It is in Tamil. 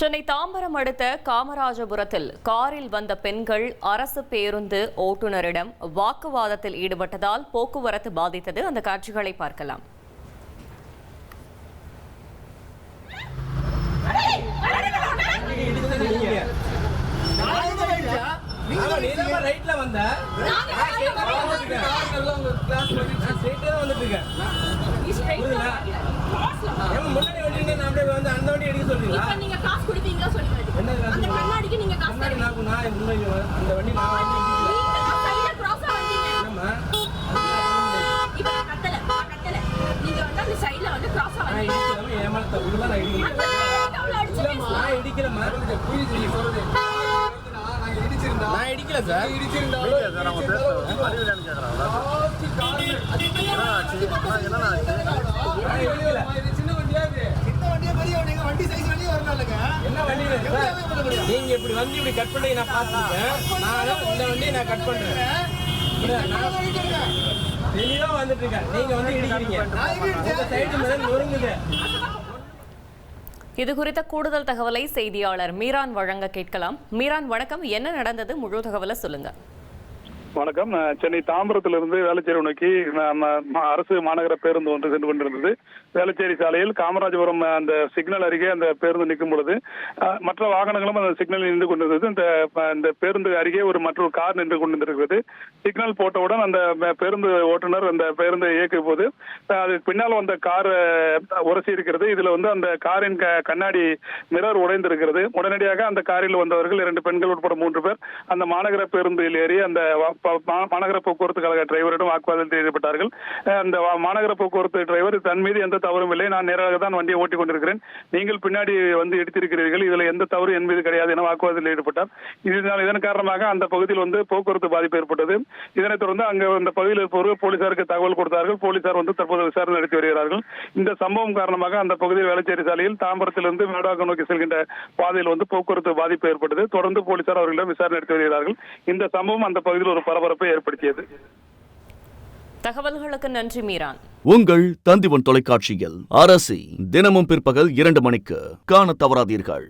சென்னை தாம்பரம் அடுத்த காமராஜபுரத்தில் காரில் வந்த பெண்கள் அரசு பேருந்து ஓட்டுநரிடம் வாக்குவாதத்தில் ஈடுபட்டதால் போக்குவரத்து பாதித்தது. அந்த காட்சிகளை பார்க்கலாம். ரைட்ல வந்த. நான் straight ஆ தான் வந்துட்டு இருக்கேன். நான் straight ஆ தான் வந்துட்டு இருக்கேன். புரியுதா? ஏம்மா, முன்னாடி வண்டி இருந்தா நான் அப்படியே வந்து அந்த வண்டி எடுக்க சொல்றீங்களா? இப்ப நீங்க காசு கொடுப்பீங்களா சொல்லுங்க என்ன காசு? அந்த கண்ணாடிக்கு நீங்க வ- அந்த வண்டி நான் வாங்கி என்னம்மா? இப்ப நான் கத்தல நான் அந்த சைடுல வந்து கிராஸ் நான் இல்ல, நான் இடிக்கல. அவ்வளவு அடிச்சு இல்லம்மா, நான் இடிக்கலம்மா. நான் இடிக்கல சார் நான் இடிக்கல. என்ன வண்டி இது? சார், நீங்க இப்படி வந்து இப்படி கட் பண்ணி நான் பார்த்துருக்கேன். நானும் இந்த வண்டியை நான் கட் பண்றேன். தெளிவா வந்துட்டு இருக்கேன். நீங்க வந்து இடிக்கிறீங்க. சைடு மேல நொறுங்குது. இது குறித்த கூடுதல் தகவலை செய்தியாளர் மீரான் வழங்க கேட்கலாம். மீரான் வணக்கம். என்ன நடந்தது? முழு தகவலை சொல்லுங்க. வணக்கம். நான் சென்னை தாம்பரத்திலிருந்து வேளச்சேரி நோக்கி அரசு மாநகர பேருந்து ஒன்று சென்று கொண்டிருந்தது. வேளச்சேரி சாலையில் காமராஜபுரம் அந்த சிக்னல் அருகே அந்த பேருந்து நிற்கும் பொழுது மற்ற வாகனங்களும் அந்த சிக்னலில் நின்று கொண்டிருந்தது. இந்த இந்த பேருந்து அருகே ஒரு மற்றொரு கார் நின்று கொண்டிருக்கிறது. சிக்னல் போட்டவுடன் அந்த பேருந்து ஓட்டுநர் அந்த பேருந்தை இயக்கும் போது அஹ், அது பின்னால் வந்த கார் உரசி இருக்கிறது. இதுல வந்து அந்த காரின் க- கண்ணாடி மிரர் உடைந்திருக்கிறது. உடனடியாக அந்த காரில் வந்தவர்கள் இரண்டு பெண்கள் உட்பட மூன்று பேர் அந்த மாநகர பேருந்தில் ஏறி அந்த வா- மாநகர போக்குவரத்து கழக டிரைவரிடம் வாக்குவாதத்தில் ஈடுபட்டார்கள் அந்த மாநகர போக்குவரத்து டிரைவர் தன் மீது எந்த தவறும் இல்லை. நான் நேராக தான் வண்டியை ஓட்டிக் கொண்டிருக்கிறேன். நீங்கள் பின்னாடி வந்து எடுத்திருக்கிறீர்கள் இதுல எந்த தவறு என் மீது கிடையாது என வாக்குவாதத்தில் ஈடுபட்டார் இதனால் இதன் காரணமாக அந்த பகுதியில் வந்து போக்குவரத்து பாதிப்பு ஏற்பட்டது. இதனைத் தொடர்ந்து அங்கு அந்த பகுதியில் இருப்பவர்கள் போலீசாருக்கு தகவல் கொடுத்தார்கள். போலீசார் வந்து தற்போது விசாரணை நடத்தி வருகிறார்கள். இந்த சம்பவம் காரணமாக அந்த பகுதியில் வேளச்சேரி சாலையில் தாம்பரத்திலிருந்து மேடாக்கம் நோக்கி செல்கின்ற பாதையில் வந்து போக்குவரத்து பாதிப்பு ஏற்பட்டது. தொடர்ந்து போலீசார் அவர்களிடம் விசாரணை நடத்தி வருகிறார்கள். இந்த சம்பவம் அந்த பகுதியில் ஒரு பரபரப்பை ஏற்படுத்தியது. தகவல்களுக்கு நன்றி மீரான். உங்கள் தந்திவன் தொலைக்காட்சியில் அரசி தினமும் பிற்பகல் இரண்டு மணிக்கு காணத் தவறாதீர்கள்.